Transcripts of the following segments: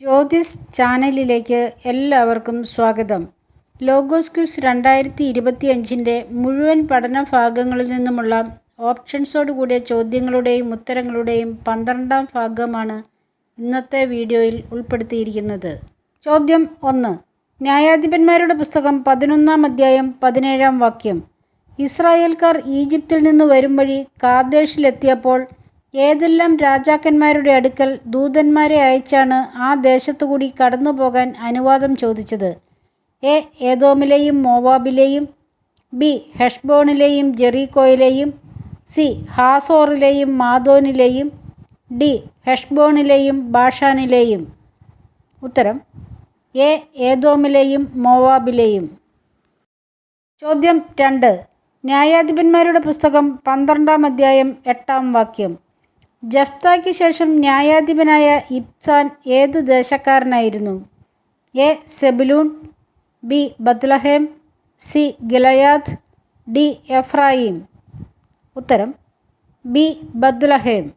ജ്യോതിസ് ചാനലിലേക്ക് എല്ലാവർക്കും സ്വാഗതം. ലോഗോസ് ക്യൂസ് രണ്ടായിരത്തി ഇരുപത്തി അഞ്ചിന്റെ മുഴുവൻ പഠന ഭാഗങ്ങളിൽ നിന്നുമുള്ള ഓപ്ഷൻസോട് കൂടിയ ചോദ്യങ്ങളുടെയും ഉത്തരങ്ങളുടെയും പന്ത്രണ്ടാം ഭാഗമാണ് ഇന്നത്തെ വീഡിയോയിൽ ഉൾപ്പെടുത്തിയിരിക്കുന്നത്. ചോദ്യം ഒന്ന്. ന്യായാധിപന്മാരുടെ പുസ്തകം പതിനൊന്നാം അധ്യായം പതിനേഴാം വാക്യം. ഇസ്രായേൽക്കാർ ഈജിപ്തിൽ നിന്ന് വരും വഴി കാദേശിലെത്തിയപ്പോൾ ഏതെല്ലാം രാജാക്കന്മാരുടെ അടുക്കൽ ദൂതന്മാരെ അയച്ചാണ് ആ ദേശത്തുകൂടി കടന്നു പോകാൻ അനുവാദം ചോദിച്ചത്? എ. ഏതോമിലെയും മോവാബിലെയും ബി. ഹെഷ്ബോണിലെയും ജെറീക്കോയിലെയും സി. ഹാസോറിലെയും മാദോനിലെയും ഡി. ഹെഷ്ബോണിലെയും ബാഷാനിലെയും. ഉത്തരം എ. ഏതോമിലെയും മോവാബിലെയും. ചോദ്യം രണ്ട്. ന്യായാധിപന്മാരുടെ പുസ്തകം പന്ത്രണ്ടാം അധ്യായം എട്ടാം വാക്യം. ജഫ്തായ്ക്ക് ശേഷം ന്യായാധിപനായ ഇബ്സാൻ ഏത് ദേശക്കാരനായിരുന്നു? A. Zebulun B. Bethlehem C. Gilead D. Ephraim. ഉത്തരം ബി. ബദ്ലഹേം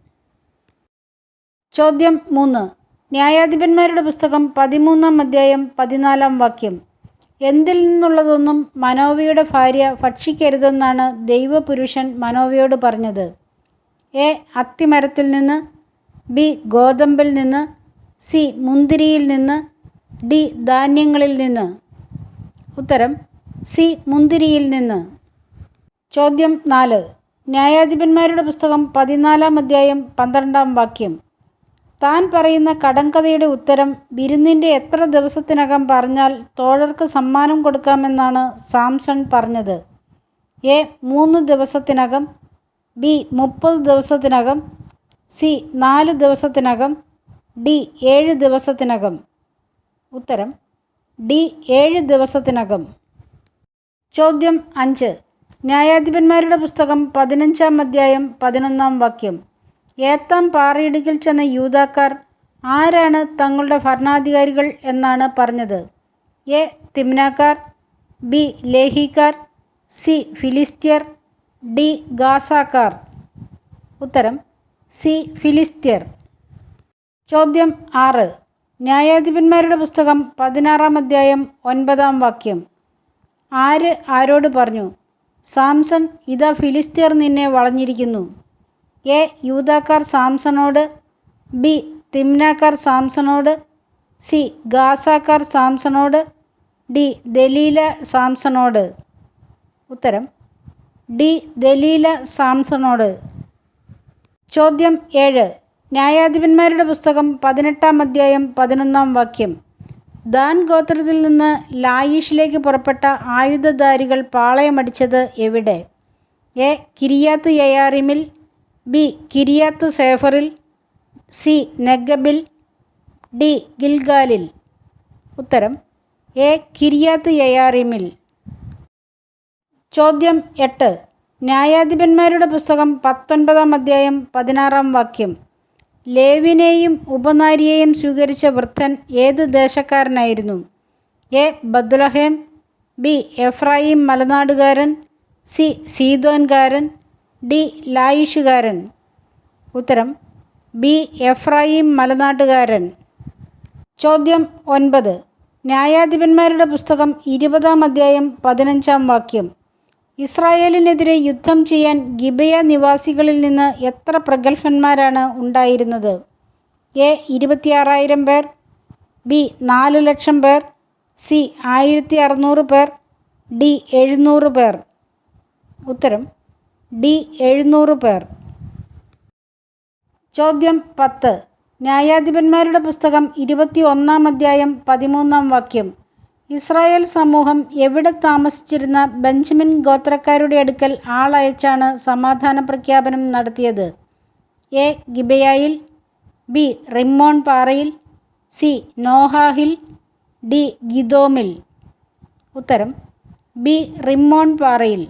ചോദ്യം മൂന്ന്. ന്യായാധിപന്മാരുടെ പുസ്തകം പതിമൂന്നാം അധ്യായം പതിനാലാം വാക്യം. എന്തിൽ നിന്നുള്ളതൊന്നും മനോവിയുടെ ഭാര്യ ഭക്ഷിക്കരുതെന്നാണ് ദൈവപുരുഷൻ മനോവിയോട് പറഞ്ഞത്. എ അത്തിമരത്തിൽ നിന്ന് ബി ഗോതമ്പിൽ നിന്ന് സി മുന്തിരിയിൽ നിന്ന് ഡി ധാന്യങ്ങളിൽ നിന്ന്. ഉത്തരം സി മുന്തിരിയിൽ നിന്ന്. ചോദ്യം നാല്. ന്യായാധിപന്മാരുടെ പുസ്തകം പതിനാലാം അധ്യായം പന്ത്രണ്ടാം വാക്യം. താൻ പറയുന്ന കടങ്കഥയുടെ ഉത്തരം വിരുന്നിന്റെ എത്ര ദിവസത്തിനകം പറഞ്ഞാൽ തോഴർക്ക് സമ്മാനം കൊടുക്കാമെന്നാണ് സാംസൺ പറഞ്ഞത്. എ മൂന്ന് ദിവസത്തിനകം ബി മുപ്പത് ദിവസത്തിനകം സി നാല് ദിവസത്തിനകം ഡി ഏഴ് ദിവസത്തിനകം. ഉത്തരം ഡി ഏഴ് ദിവസത്തിനകം. ചോദ്യം അഞ്ച്. ന്യായാധിപന്മാരുടെ പുസ്തകം പതിനഞ്ചാം അധ്യായം പതിനൊന്നാം വാക്യം. ഏത്താം പാറയിടുകിൽ ചെന്ന യൂതാക്കാർ ആരാണ് തങ്ങളുടെ ഭരണാധികാരികൾ എന്നാണ് പറഞ്ഞത്? എ. തിമ്നാക്കാർ ബി. ലേഹിക്കാർ സി. ഫിലിസ്ത്യർ ഡി ഗാസാക്കാർ. ഉത്തരം സി ഫിലിസ്ത്യർ. ചോദ്യം ആറ് ന്യായാധിപന്മാരുടെ പുസ്തകം പതിനാറാം അധ്യായം ഒൻപതാം വാക്യം. ആര് ആരോട് പറഞ്ഞു സാംസൺ ഇതാ ഫിലിസ്ത്യർ നിന്നെ വളഞ്ഞിരിക്കുന്നു. എ യൂതാക്കാർ സാംസണോട്. ബി തിമ്നാക്കാർ സാംസണോട്. സി ഗാസാക്കാർ സാംസണോട്. ഡി ദലീല സാംസണോട്. ഉത്തരം ഡി ദലീല സാംസണോട്. ചോദ്യം ഏഴ്. ന്യായാധിപന്മാരുടെ പുസ്തകം പതിനെട്ടാം അധ്യായം പതിനൊന്നാം വാക്യം. ദാൻ ഗോത്രത്തിൽ നിന്ന് ലായിഷിലേക്ക് പുറപ്പെട്ട ആയുധധാരികൾ പാളയമടിച്ചത് എവിടെ? എ. കിരിയാത്ത് യയാറിമിൽ ബി. കിരിയാത്ത് സേഫറിൽ സി. നെഗബിൽ ഡി. ഗിൽഗാലിൽ. ഉത്തരം എ. കിരിയാത്ത് യയാറിമിൽ. ചോദ്യം എട്ട്. ന്യായാധിപന്മാരുടെ പുസ്തകം പത്തൊൻപതാം അധ്യായം പതിനാറാം വാക്യം. ലേവിനെയും ഉപനാരിയെയും സ്വീകരിച്ച വൃദ്ധൻ ഏത് ദേശക്കാരനായിരുന്നു? എ. Bethlehem B. എഫ്രായിം മലനാടുകാരൻ സി. സീതോൻകാരൻ ഡി. ലായിഷുകാരൻ. ഉത്തരം ബി. എഫ്രായിം മലനാട്ടുകാരൻ. ചോദ്യം ഒൻപത്. ന്യായാധിപന്മാരുടെ പുസ്തകം ഇരുപതാം അധ്യായം പതിനഞ്ചാം വാക്യം. ഇസ്രായേലിനെതിരെ യുദ്ധം ചെയ്യാൻ ഗിബയ നിവാസികളിൽ നിന്ന് എത്ര പ്രഗത്ഭന്മാരാണ് ഉണ്ടായിരുന്നത്? എ ഇരുപത്തിയാറായിരം പേർ ബി നാല് ലക്ഷം പേർ സി ആയിരത്തി അറുന്നൂറ് പേർ ഡി എഴുന്നൂറ് പേർ. ഉത്തരം ഡി എഴുന്നൂറ് പേർ. ചോദ്യം പത്ത്. ന്യായാധിപന്മാരുടെ പുസ്തകം ഇരുപത്തി ഒന്നാം അധ്യായം പതിമൂന്നാം വാക്യം. ഇസ്രായേൽ സമൂഹം എവിടെ താമസിച്ചിരുന്ന ബെഞ്ചമിൻ ഗോത്രക്കാരുടെ അടുക്കൽ ആളയച്ചാണ് സമാധാന പ്രഖ്യാപനം നടത്തിയത്? എ. ഗിബയായിൽ ബി. റിമ്മോൺ പാറയിൽ സി. നോഹാഹിൽ ഡി. ഗിദോമിൽ. ഉത്തരം ബി. റിമ്മോൺ പാറയിൽ.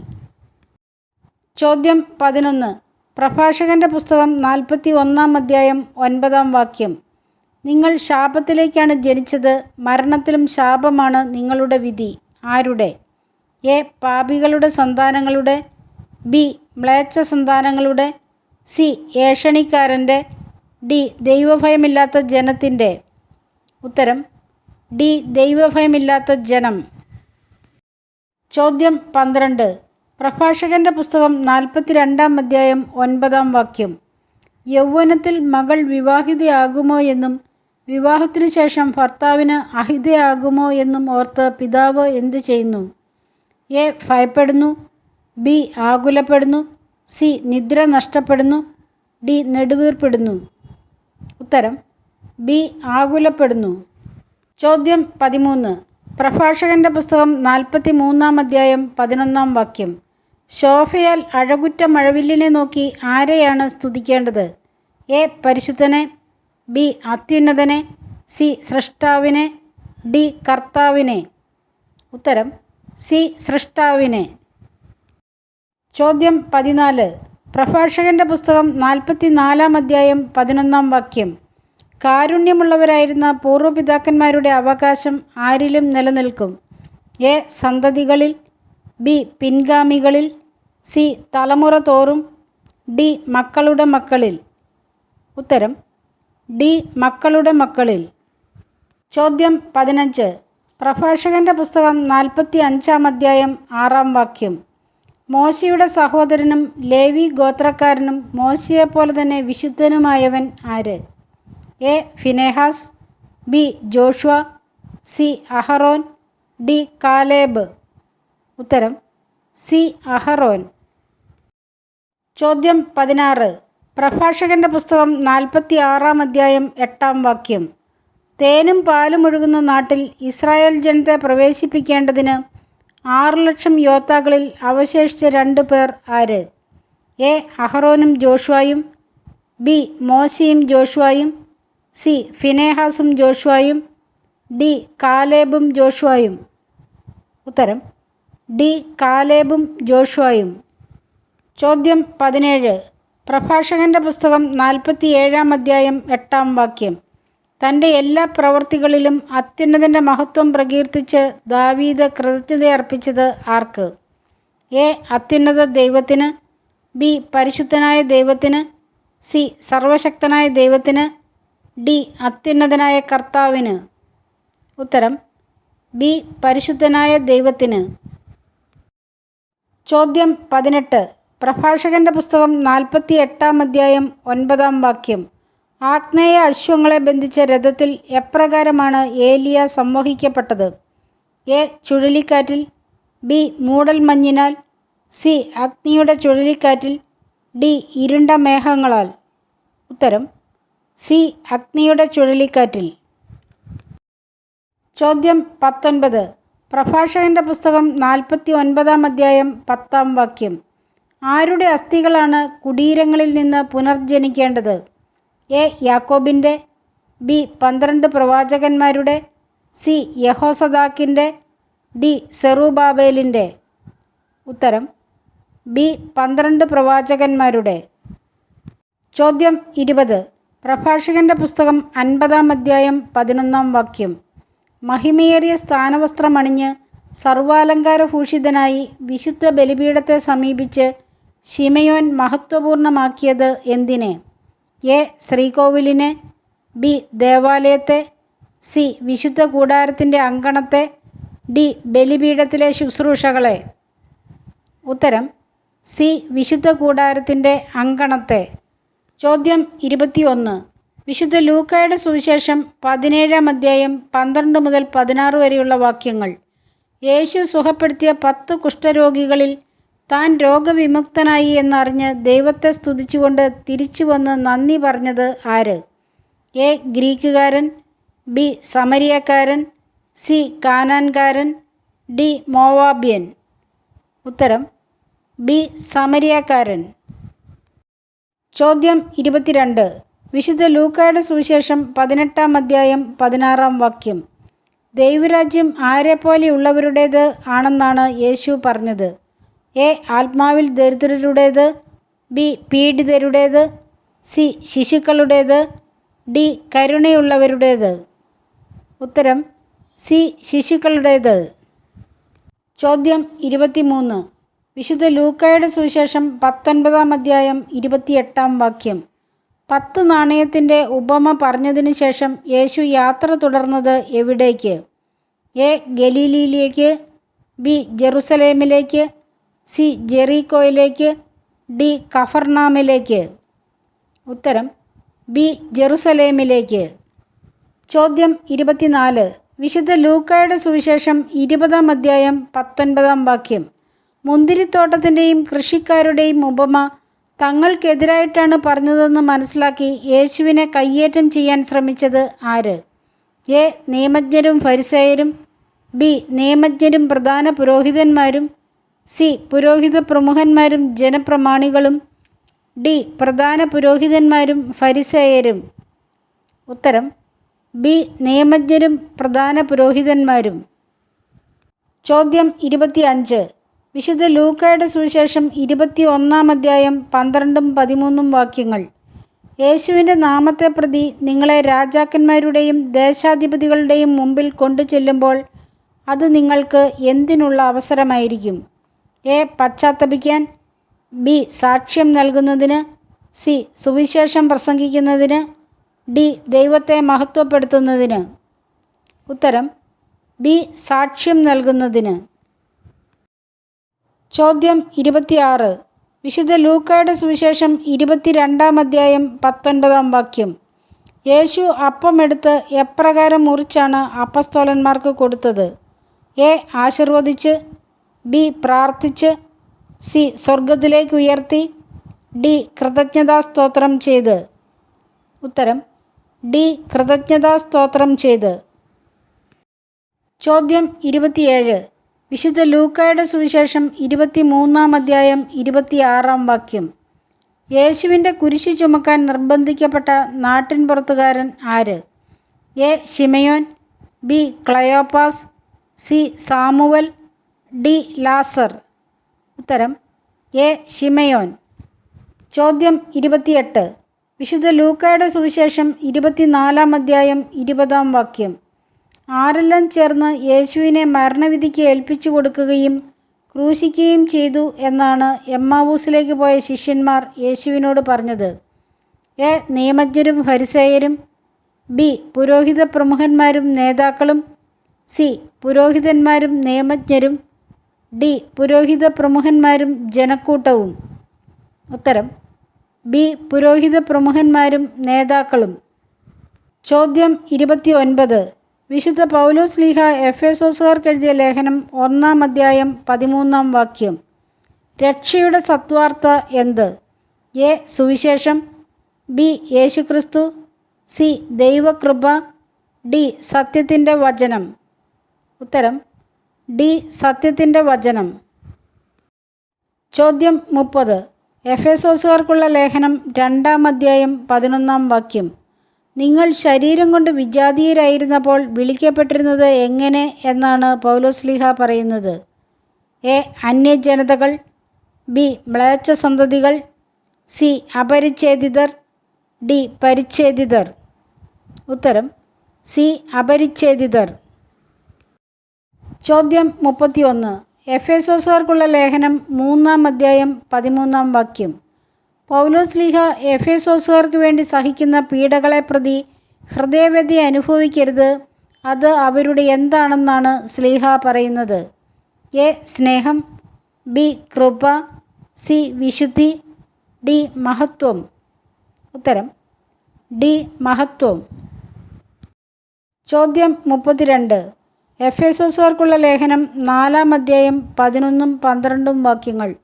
ചോദ്യം പതിനൊന്ന്. പ്രഭാഷകന്റെ പുസ്തകം നാൽപ്പത്തി ഒന്നാം അധ്യായം ഒൻപതാം വാക്യം. നിങ്ങൾ ശാപത്തിലേക്കാണ് ജനിച്ചത്. മരണത്തിലും ശാപമാണ് നിങ്ങളുടെ വിധി. ആരുടെ? എ. പാപികളുടെ സന്താനങ്ങളുടെ. ബി. മ്ലേച്ഛ സന്താനങ്ങളുടെ. സി. ഏഷണിക്കാരന്റെ. ഡി. ദൈവഭയമില്ലാത്ത ജനത്തിന്റെ. ഉത്തരം ഡി. ദൈവഭയമില്ലാത്ത ജനം. ചോദ്യം പന്ത്രണ്ട്. പ്രഭാഷകന്റെ പുസ്തകം നാൽപ്പത്തിരണ്ടാം അധ്യായം ഒൻപതാം വാക്യം. യൗവനത്തിൽ മകൾ വിവാഹിതയാകുമോ എന്നും വിവാഹത്തിനു ശേഷം ഭർത്താവിന് അഹിതയാകുമോ എന്നും ഓർത്ത് പിതാവ് എന്തു ചെയ്യുന്നു? എ. ഭയപ്പെടുന്നു. ബി. ആകുലപ്പെടുന്നു. സി. നിദ്ര നഷ്ടപ്പെടുന്നു. ഡി. നെടുവീർപ്പെടുന്നു. ഉത്തരം. ബി. ആകുലപ്പെടുന്നു. ചോദ്യം പതിമൂന്ന്. പ്രഭാഷകന്റെ പുസ്തകം നാൽപ്പത്തി മൂന്നാം അധ്യായം പതിനൊന്നാം വാക്യം. ശോഭയാൽ അഴകുറ്റ മഴവില്ലിനെ നോക്കി ആരെയാണ് സ്തുതിക്കേണ്ടത്? എ. പരിശുദ്ധനെ. ബി അത്യുന്നതനെ സി സൃഷ്ടാവിനെ ഡി കർത്താവിനെ. ഉത്തരം സി സൃഷ്ടാവിനെ. ചോദ്യം പതിനാല്. പ്രഭാഷകന്റെ പുസ്തകം നാൽപ്പത്തി നാലാം അധ്യായം പതിനൊന്നാം വാക്യം. കാരുണ്യമുള്ളവരായിരുന്ന പൂർവപിതാക്കന്മാരുടെ അവകാശം ആരിലും നിലനിൽക്കും? എ സന്തതികളിൽ ബി പിൻഗാമികളിൽ സി തലമുറ തോറും ഡി മക്കളുടെ മക്കളിൽ. ഉത്തരം ഡി മക്കളുടെ മക്കളിൽ. ചോദ്യം പതിനഞ്ച്. പ്രഭാഷകന്റെ പുസ്തകം നാൽപ്പത്തി അഞ്ചാം അധ്യായം ആറാം വാക്യം. മോശയുടെ സഹോദരനും ലേവി ഗോത്രക്കാരനും മോശയെപ്പോലെ തന്നെ വിശുദ്ധനുമായവൻ ആര്? A. Phinehas B. Joshua C. Aaron D. Caleb. ഉത്തരം സി. അഹറോൻ. ചോദ്യം പതിനാറ്. പ്രഭാഷകന്റെ പുസ്തകം നാൽപ്പത്തി ആറാം അധ്യായം എട്ടാം വാക്യം. തേനും പാലും ഒഴുകുന്ന നാട്ടിൽ ഇസ്രായേൽ ജനത്തെ പ്രവേശിപ്പിക്കേണ്ടതിന് ആറ് ലക്ഷം യോദ്ധാക്കളിൽ അവശേഷിച്ച രണ്ട് പേർ ആര്? എ. അഹ്റോനും ജോഷുവായും. ബി. മോശിയും ജോഷുവായും. സി. ഫിനേഹാസും ജോഷുവായും. ഡി. കാലേബും ജോഷുവായും. ഉത്തരം ഡി. കാലേബും ജോഷുവായും. ചോദ്യം പതിനേഴ്. പ്രഭാഷകന്റെ പുസ്തകം നാൽപ്പത്തി ഏഴാം അധ്യായം എട്ടാം വാക്യം. തന്റെ എല്ലാ പ്രവൃത്തികളിലും അത്യുന്നതന്റെ മഹത്വം പ്രകീർത്തിച്ച് ദാവീദ് കൃതജ്ഞത അർപ്പിച്ചത് ആർക്ക്? എ. അത്യുന്നത ദൈവത്തിന് ബി. പരിശുദ്ധനായ ദൈവത്തിന് സി. സർവശക്തനായ ദൈവത്തിന് ഡി. അത്യുന്നതനായ കർത്താവിന്. ഉത്തരം ബി. പരിശുദ്ധനായ ദൈവത്തിന്. ചോദ്യം പതിനെട്ട്. പ്രഭാഷകന്റെ പുസ്തകം നാൽപ്പത്തി എട്ടാം അധ്യായം ഒൻപതാം വാക്യം. ആഗ്നേയ അശ്വങ്ങളെ ബന്ധിച്ച രഥത്തിൽ എപ്രകാരമാണ് ഏലിയ സംവഹിക്കപ്പെട്ടത്? എ. ചുഴലിക്കാറ്റിൽ ബി. മൂടൽ മഞ്ഞിനാൽ സി. അഗ്നിയുടെ ചുഴലിക്കാറ്റിൽ ഡി. ഇരുണ്ട മേഘങ്ങളാൽ. ഉത്തരം സി. അഗ്നിയുടെ ചുഴലിക്കാറ്റിൽ. ചോദ്യം പത്തൊൻപത്. പ്രഭാഷകന്റെ പുസ്തകം നാൽപ്പത്തി ഒൻപതാം അധ്യായം പത്താം വാക്യം. ആരുടെ അസ്ഥികളാണ് കുടീരങ്ങളിൽ നിന്ന് പുനർജനിക്കേണ്ടത്? എ. യാക്കോബിന്റെ ബി. പന്ത്രണ്ട് പ്രവാചകന്മാരുടെ സി. യഹോസദാക്കിന്റെ ഡി. സെറുബാബേലിന്റെ. ഉത്തരം ബി. പന്ത്രണ്ട് പ്രവാചകന്മാരുടെ. ചോദ്യം ഇരുപത്. പ്രഭാഷകന്റെ പുസ്തകം അൻപതാം അധ്യായം പതിനൊന്നാം വാക്യം. മഹിമയേറിയ സ്ഥാനവസ്ത്രമണിഞ്ഞ് സർവാലങ്കാരഭൂഷിതനായി വിശുദ്ധ ബലിപീഠത്തെ സമീപിച്ച് ശിമയോൻ മഹത്വപൂർണമാക്കിയത് എന്തിനെ? എ. ശ്രീകോവിലിനെ ബി. ദേവാലയത്തെ സി. വിശുദ്ധ കൂടാരത്തിന്റെ അങ്കണത്തെ ഡി. ബലിപീഠത്തിലെ ശുശ്രൂഷകളെ. ഉത്തരം സി. വിശുദ്ധ കൂടാരത്തിന്റെ അങ്കണത്തെ. ചോദ്യം ഇരുപത്തിയൊന്ന്. വിശുദ്ധ ലൂക്കായുടെ സുവിശേഷം പതിനേഴാം അധ്യായം പന്ത്രണ്ട് മുതൽ പതിനാറ് വരെയുള്ള വാക്യങ്ങൾ. യേശു സുഖപ്പെടുത്തിയ പത്ത് കുഷ്ഠരോഗികളിൽ താൻ രോഗവിമുക്തനായി എന്നറിഞ്ഞ് ദൈവത്തെ സ്തുതിച്ചുകൊണ്ട് തിരിച്ചു വന്ന് നന്ദി പറഞ്ഞത് ആര്? എ. ഗ്രീക്കുകാരൻ ബി. സമരിയക്കാരൻ സി. കാനാൻകാരൻ ഡി. മോവാബ്യൻ. ഉത്തരം ബി. സമരിയക്കാരൻ. ചോദ്യം ഇരുപത്തിരണ്ട്. വിശുദ്ധ ലൂക്കായുടെ സുവിശേഷം പതിനെട്ടാം അധ്യായം പതിനാറാം വാക്യം. ദൈവരാജ്യം ആരെപ്പോലെയുള്ളവരുടേത് ആണെന്നാണ് യേശു പറഞ്ഞത്. എ ആത്മാവിൽ ദരിദ്രരുടേത് ബി പീഡിതരുടേത് സി ശിശുക്കളുടേത് ഡി കരുണയുള്ളവരുടേത്. ഉത്തരം സി ശിശുക്കളുടേത്. ചോദ്യം ഇരുപത്തിമൂന്ന്. വിശുദ്ധ ലൂക്കായുടെ സുവിശേഷം പത്തൊൻപതാം അധ്യായം ഇരുപത്തിയെട്ടാം വാക്യം. പത്ത് നാണയത്തിന്റെ ഉപമ പറഞ്ഞതിന് ശേഷം യേശു യാത്ര തുടർന്നത് എവിടേക്ക്? എ ഗലീലിയിലേക്ക് ബി ജെറുസലേമിലേക്ക് സി ജെറീക്കോയിലേക്ക് ഡി കഫർനാമിലേക്ക്. ഉത്തരം ബി ജെറുസലേമിലേക്ക്. ചോദ്യം ഇരുപത്തിനാല്. വിശുദ്ധ ലൂക്കായുടെ സുവിശേഷം ഇരുപതാം അധ്യായം പത്തൊൻപതാം വാക്യം. മുന്തിരിത്തോട്ടത്തിന്റെയും കൃഷിക്കാരുടെയും ഉപമ തങ്ങൾക്കെതിരായിട്ടാണ് പറഞ്ഞതെന്ന് മനസ്സിലാക്കി യേശുവിനെ കയ്യേറ്റം ചെയ്യാൻ ശ്രമിച്ചത് ആര്? എ. നിയമജ്ഞരും ഫരിസേയരും ബി. നിയമജ്ഞരും പ്രധാന പുരോഹിതന്മാരും സി. പുരോഹിത പ്രമുഖന്മാരും ജനപ്രമാണികളും. ഡി. പ്രധാന പുരോഹിതന്മാരും ഫരിസേയരും. ഉത്തരം ബി. നിയമജ്ഞരും പ്രധാന പുരോഹിതന്മാരും. ചോദ്യം ഇരുപത്തിയഞ്ച്. വിശുദ്ധ ലൂക്കയുടെ സുവിശേഷം ഇരുപത്തി ഒന്നാം അധ്യായം പന്ത്രണ്ടും പതിമൂന്നും വാക്യങ്ങൾ. യേശുവിന്റെ നാമത്തെ പ്രതി നിങ്ങളെ രാജാക്കന്മാരുടെയും ദേശാധിപതികളുടെയും മുമ്പിൽ കൊണ്ടു ചെല്ലുമ്പോൾ അത് നിങ്ങൾക്ക് എന്തിനുള്ള അവസരമായിരിക്കും? എ പശ്ചാത്തപിക്കാൻ ബി സാക്ഷ്യം നൽകുന്നതിന് സി സുവിശേഷം പ്രസംഗിക്കുന്നതിന് ഡി ദൈവത്തെ മഹത്വപ്പെടുത്തുന്നതിന്. ഉത്തരം ബി സാക്ഷ്യം നൽകുന്നതിന്. ചോദ്യം ഇരുപത്തിയാറ്. വിശുദ്ധ ലൂക്കയുടെ സുവിശേഷം ഇരുപത്തിരണ്ടാം അധ്യായം പത്തൊൻപതാം വാക്യം. യേശു അപ്പമെടുത്ത് എപ്രകാരം മുറിച്ചാണ് അപ്പസ്തോലന്മാർക്ക് കൊടുത്തത്? എ ആശീർവദിച്ച് ബി പ്രാർത്ഥിച്ച് സി സ്വർഗത്തിലേക്ക് ഉയർത്തി ഡി കൃതജ്ഞതാ സ്തോത്രം ചെയ്ത്. ഉത്തരം ഡി കൃതജ്ഞതാ സ്തോത്രം ചെയ്ത്. ചോദ്യം ഇരുപത്തിയേഴ്. വിശുദ്ധ ലൂക്കായുടെ സുവിശേഷം ഇരുപത്തി മൂന്നാം അധ്യായം ഇരുപത്തിയാറാം വാക്യം. യേശുവിന്റെ കുരിശ് ചുമക്കാൻ നിർബന്ധിക്കപ്പെട്ട നാട്ടിൻ പുറത്തുകാരൻ ആര്? A Simeon B Cleopas C Samuel D Lazar. ഉത്തരം എ ഷിമയോൻ ചോദ്യം ഇരുപത്തിയെട്ട്. വിശുദ്ധ ലൂക്കയുടെ സുവിശേഷം ഇരുപത്തിനാലാം അധ്യായം ഇരുപതാം വാക്യം. ആരെല്ലാം ചേർന്ന് യേശുവിനെ മരണവിധിക്ക് ഏൽപ്പിച്ചു കൊടുക്കുകയും ക്രൂശിക്കുകയും ചെയ്തു എന്നാണ് എമ്മാവൂസിലേക്ക് പോയ ശിഷ്യന്മാർ യേശുവിനോട് പറഞ്ഞത്. എ നിയമജ്ഞരും ഫരിസേയരും. ബി പുരോഹിത പ്രമുഖന്മാരും നേതാക്കളും. സി പുരോഹിതന്മാരും നിയമജ്ഞരും. ഡി പുരോഹിത പ്രമുഖന്മാരും ജനക്കൂട്ടവും. ഉത്തരം ബി പുരോഹിത പ്രമുഖന്മാരും നേതാക്കളും. ചോദ്യം ഇരുപത്തി ഒൻപത് വിശുദ്ധ പൗലോസ് ലീഹ എഫ് എസോസുകാർക്ക് എഴുതിയ ലേഖനം ഒന്നാം അധ്യായം പതിമൂന്നാം വാക്യം. രക്ഷയുടെ സത്വാർത്ത എന്ത്? എ സുവിശേഷം. ബി യേശുക്രിസ്തു. സി ദൈവകൃപ. ഡി സത്യത്തിന്റെ വചനം. ഉത്തരം ഡി സത്യത്തിന്റെ വചനം. ചോദ്യം മുപ്പത്. എഫ് എസോസുകാർക്കുള്ള ലേഖനം രണ്ടാം അധ്യായം പതിനൊന്നാം വാക്യം. നിങ്ങൾ ശരീരം കൊണ്ട് വിജാതീയരായിരുന്നപ്പോൾ വിളിക്കപ്പെട്ടിരുന്നത് എങ്ങനെ? എന്നാണ് പൗലോസ്ലിഹ പറയുന്നത്. എ. അന്യജനതകൾ. ബി. മ്ലേച്ഛ സന്തതികൾ സി. അപരിച്ഛേദിതർ. ഡി. പരിച്ഛേദിതർ. ഉത്തരം. സി. അപരിച്ഛേദിതർ. ചോദ്യം മുപ്പത്തിയൊന്ന്. എഫേസോസുകാർക്കുള്ള ലേഖനം മൂന്നാം അധ്യായം പതിമൂന്നാം വാക്യം. പൗലോസ് ലീഹ എഫേസോസുകാർക്ക് വേണ്ടി സഹിക്കുന്ന പീഡകളെ പ്രതി ഹൃദയവ്യതി അനുഭവിക്കരുത്. അത് അവരുടെ എന്താണെന്നാണ് സ്ലീഹ പറയുന്നത്. എ. സ്നേഹം. ബി. കൃപ. സി. വിശുദ്ധി. ഡി. മഹത്വം. ഉത്തരം. ഡി. മഹത്വം. ചോദ്യം മുപ്പത്തിരണ്ട്. എഫേസോസുകാർക്കുള്ള ലേഖനം നാലാം അധ്യായം പതിനൊന്നും പന്ത്രണ്ടും വാക്യങ്ങൾ.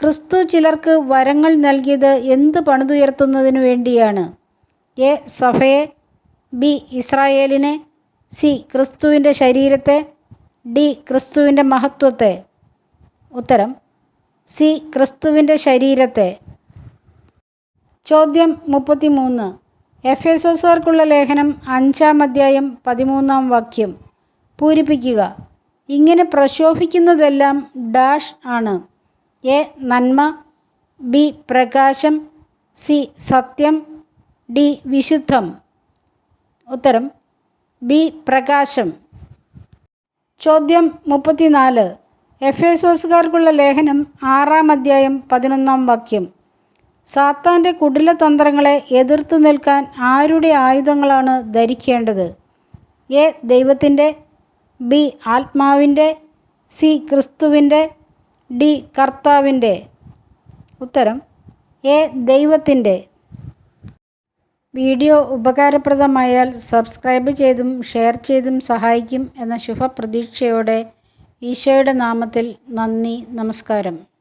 ക്രിസ്തു ചിലർക്ക് വരങ്ങൾ നൽകിയത് എന്ത് പണിതുയർത്തുന്നതിനു വേണ്ടിയാണ്? എ. സഫയെ ബി. ഇസ്രായേലിനെ സി. ക്രിസ്തുവിന്റെ ശരീരത്തെ ഡി. ക്രിസ്തുവിന്റെ മഹത്വത്തെ. ഉത്തരം സി. ക്രിസ്തുവിന്റെ ശരീരത്തെ. ചോദ്യം മുപ്പത്തിമൂന്ന്. എഫ് എസോസുകാർക്കുള്ള ലേഖനം അഞ്ചാം അധ്യായം പതിമൂന്നാം വാക്യം. പൂരിപ്പിക്കുക. ഇങ്ങനെ പ്രശോഭിക്കുന്നതെല്ലാം ഡാഷ് ആണ്. എ. നന്മ ബി. പ്രകാശം സി. സത്യം ഡി. വിശുദ്ധം. ഉത്തരം ബി. പ്രകാശം. ചോദ്യം മുപ്പത്തിനാല്. എഫ് എസോസുകാർക്കുള്ള ലേഖനം ആറാം അധ്യായം പതിനൊന്നാം വാക്യം. സാത്താന്റെ കുടിലതന്ത്രങ്ങളെ എതിർത്തു നിൽക്കാൻ ആരുടെ ആയുധങ്ങളാണ് ധരിക്കേണ്ടത്? എ. ദൈവത്തിന്റെ ബി ആത്മാവിന്റെ സി ക്രിസ്തുവിന്റെ ഡി കർത്താവിന്റെ. ഉത്തരം എ ദൈവത്തിന്റെ. വീഡിയോ ഉപകാരപ്രദമായാൽ സബ്സ്ക്രൈബ് ചെയ്തും ഷെയർ ചെയ്തും സഹായിക്കും എന്ന ശുഭപ്രതീക്ഷയോടെ ഈശോയുടെ നാമത്തിൽ നന്ദി നമസ്കാരം.